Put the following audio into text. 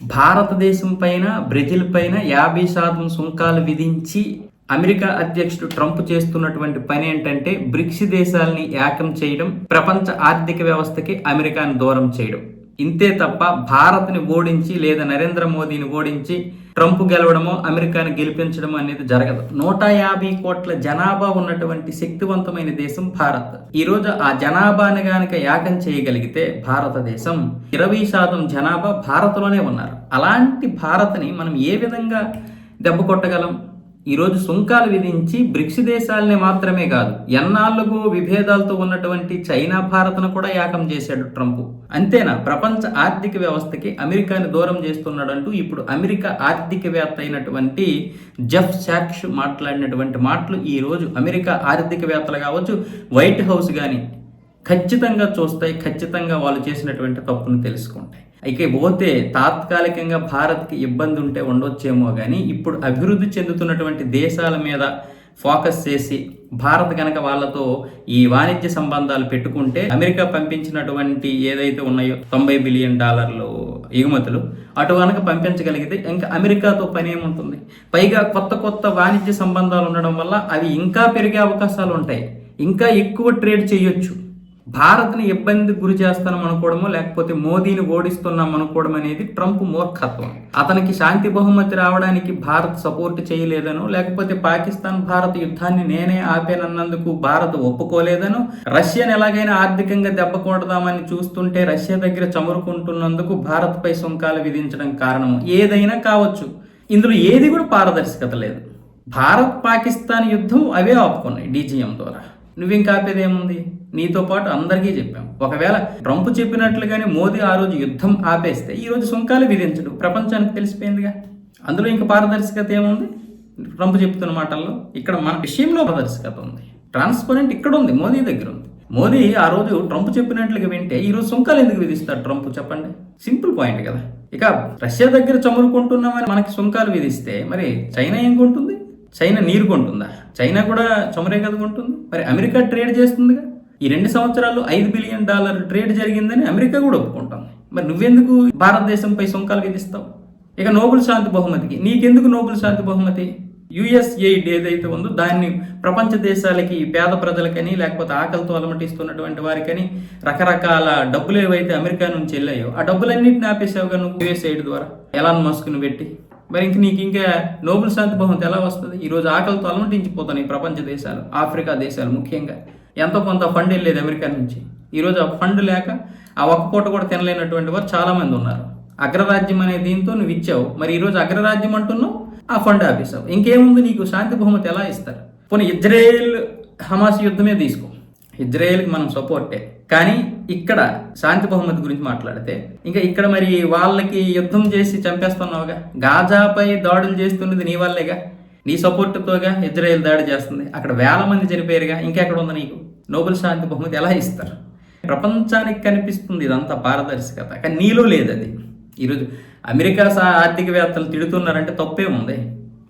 భారతదేశం పైన బ్రెజిల్ పైన యాభై శాతం సుంకాలు విధించి అమెరికా అధ్యక్షుడు ట్రంప్ చేస్తున్నటువంటి పని ఏంటంటే బ్రిక్స్ దేశాలని ఏకం చేయడం ప్రపంచ ఆర్థిక వ్యవస్థకి అమెరికాను దూరం చేయడం. ఇంతే తప్ప భారత్ని ఓడించి లేదా నరేంద్ర మోదీని ఓడించి ట్రంప్ గెలవడమో అమెరికాని గెలిపించడమో అనేది జరగదు. నూట యాభై కోట్ల జనాభా ఉన్నటువంటి శక్తివంతమైన దేశం భారత్. ఈరోజు ఆ జనాభాని గనక యాగం చేయగలిగితే భారతదేశం ఇరవై శాతం జనాభా భారత్లోనే ఉన్నారు. అలాంటి భారత్ని మనం ఏ విధంగా దెబ్బ కొట్టగలం? ఈరోజు సుంకాలు విధించి బ్రిక్స్ దేశాలని మాత్రమే కాదు ఎన్నాళ్ళకు విభేదాలతో ఉన్నటువంటి చైనా భారత్ను కూడా ఏకం చేశాడు ట్రంప్. అంతేనా? ప్రపంచ ఆర్థిక వ్యవస్థకి అమెరికాని దూరం చేస్తున్నాడంటూ ఇప్పుడు అమెరికా ఆర్థికవేత్త అయినటువంటి జెఫ్ శాక్ష్ మాట్లాడినటువంటి మాటలు ఈరోజు అమెరికా ఆర్థికవేత్తలు కావచ్చు వైట్ హౌస్ కానీ ఖచ్చితంగా చూస్తాయి ఖచ్చితంగా వాళ్ళు చేసినటువంటి తప్పును తెలుసుకుంటాయి. అయితే పోతే తాత్కాలికంగా భారత్కి ఇబ్బంది ఉంటే ఉండొచ్చేమో కానీ ఇప్పుడు అభివృద్ధి చెందుతున్నటువంటి దేశాల మీద ఫోకస్ చేసి భారత్ కనుక వాళ్ళతో ఈ వాణిజ్య సంబంధాలు పెట్టుకుంటే అమెరికా పంపించినటువంటి ఏదైతే ఉన్నాయో తొంభై బిలియన్ డాలర్లు ఎగుమతులు అటు కనుక పంపించగలిగితే ఇంకా అమెరికాతో పని ఏముంటుంది? పైగా కొత్త కొత్త వాణిజ్య సంబంధాలు ఉండడం వల్ల అవి ఇంకా పెరిగే అవకాశాలు ఉంటాయి. ఇంకా ఎక్కువ ట్రేడ్ చేయొచ్చు. భారత్ని ఇబ్బందికి గురి చేస్తాం అనుకోవడమో లేకపోతే మోదీని ఓడిస్తున్నాం అనుకోవడం అనేది ట్రంప్ మూర్ఖత్వం. అతనికి శాంతి బహుమతి రావడానికి భారత్ సపోర్ట్ చేయలేదనో లేకపోతే పాకిస్తాన్ భారత్ యుద్ధాన్ని నేనే ఆపేనన్నందుకు భారత్ ఒప్పుకోలేదనో రష్యాను ఎలాగైనా ఆర్థికంగా దెబ్బ కొడదామని చూస్తుంటే రష్యా దగ్గర చమురుకుంటున్నందుకు భారత్పై సుంకాలు విధించడం కారణం ఏదైనా కావచ్చు. ఇందులో ఏది కూడా పారదర్శకత లేదు. భారత్ పాకిస్తాన్ యుద్ధం అవే ఆపుకున్నాయి డీజీఎం ద్వారా. నువ్వు ఇంకా నీతో పాటు అందరికీ చెప్పాం. ఒకవేళ ట్రంప్ చెప్పినట్లుగానే మోదీ ఆ రోజు యుద్ధం ఆపేస్తే ఈరోజు సుంకాలు విధించడు. ప్రపంచానికి తెలిసిపోయిందిగా. అందులో ఇంకా పారదర్శకత ఏముంది? ట్రంప్ చెప్తున్న మాటల్లో ఇక్కడ మన విషయంలో పారదర్శకత ఉంది. ట్రాన్స్పరెంట్ ఇక్కడ ఉంది మోదీ దగ్గర ఉంది మోదీ ఆ రోజు ట్రంప్ చెప్పినట్లుగా వింటే ఈ రోజు సుంకాలు ఎందుకు విధిస్తాడు ట్రంప్ చెప్పండి. సింపుల్ పాయింట్ కదా. ఇక రష్యా దగ్గర చమురుకుంటున్నామని మనకి సుంకాలు విధిస్తే మరి చైనా ఏం కొంటుంది? చైనా నీరు కొంటుందా? చైనా కూడా చమురే కదా కొంటుంది. మరి అమెరికా ట్రేడ్ చేస్తుందిగా. ఈ రెండు సంవత్సరాలు ఐదు బిలియన్ డాలర్ ట్రేడ్ జరిగిందని అమెరికా కూడా ఒప్పుకుంటుంది మరి నువ్వెందుకు భారతదేశంపై సుంకాలు విధిస్తావు? ఇక నోబెల్ శాంతి బహుమతికి. నీకెందుకు నోబెల్ శాంతి బహుమతి? యుఎస్ ఎయిడ్ ఏదైతే ఉందో దాన్ని ప్రపంచ దేశాలకి పేద ప్రజలకని లేకపోతే ఆకలితో అలమటిస్తున్నటువంటి వారికని రకరకాల డబ్బులు ఏవైతే అమెరికా నుంచి వెళ్ళాయో ఆ డబ్బులన్నింటిని ఆపేసావుగా నువ్వు యుఎస్ ఎయిడ్ ద్వారా? ఎలాన్ మస్క్ను పెట్టి. మరి ఇంక నీకు ఇంకా నోబెల్ శాంతి బహుమతి ఎలా వస్తుంది? ఈరోజు ఆకలితో అలమటించిపోతున్నాయి ప్రపంచ దేశాలు ఆఫ్రికా దేశాలు ముఖ్యంగా. ఎంతో కొంత ఫండ్ వెళ్ళేది అమెరికా నుంచి. ఈరోజు ఆ ఫండ్ లేక ఆ ఒక్క పూట కూడా తినలేనటువంటి వారు చాలామంది ఉన్నారు. అగ్రరాజ్యం అనే దీంతో నువ్వు ఇచ్చావు. మరి ఈరోజు అగ్రరాజ్యం అంటున్నావు ఆ ఫండ్ ఆపేసావు ఇంకేముంది నీకు? శాంతి బహుమతి ఎలా ఇస్తారు? పోనీ ఇజ్రాయేల్ హమాస్ యుద్ధమే తీసుకో. ఇజ్రాయేల్కి మనం సపోర్టే. కానీ ఇక్కడ శాంతి బహుమతి గురించి మాట్లాడితే ఇంకా ఇక్కడ మరి వాళ్ళకి యుద్ధం చేసి చంపేస్తున్నావుగా? గాజాపై దాడులు చేస్తున్నది నీ వల్లేగా? నీ సపోర్ట్తోగా ఇజ్రాయెల్ దాడి చేస్తుంది. అక్కడ వేల మంది చనిపోయారుగా. ఇంకెక్కడ ఉంది నీకు? నోబెల్ శాంతి బహుమతి ఎలా ఇస్తారు? ప్రపంచానికి కనిపిస్తుంది ఇదంతా పారదర్శకత. కానీ నీలో లేదు అది ఈరోజు అమెరికా ఆర్థికవేత్తలు తిడుతున్నారంటే తప్పే ఉంది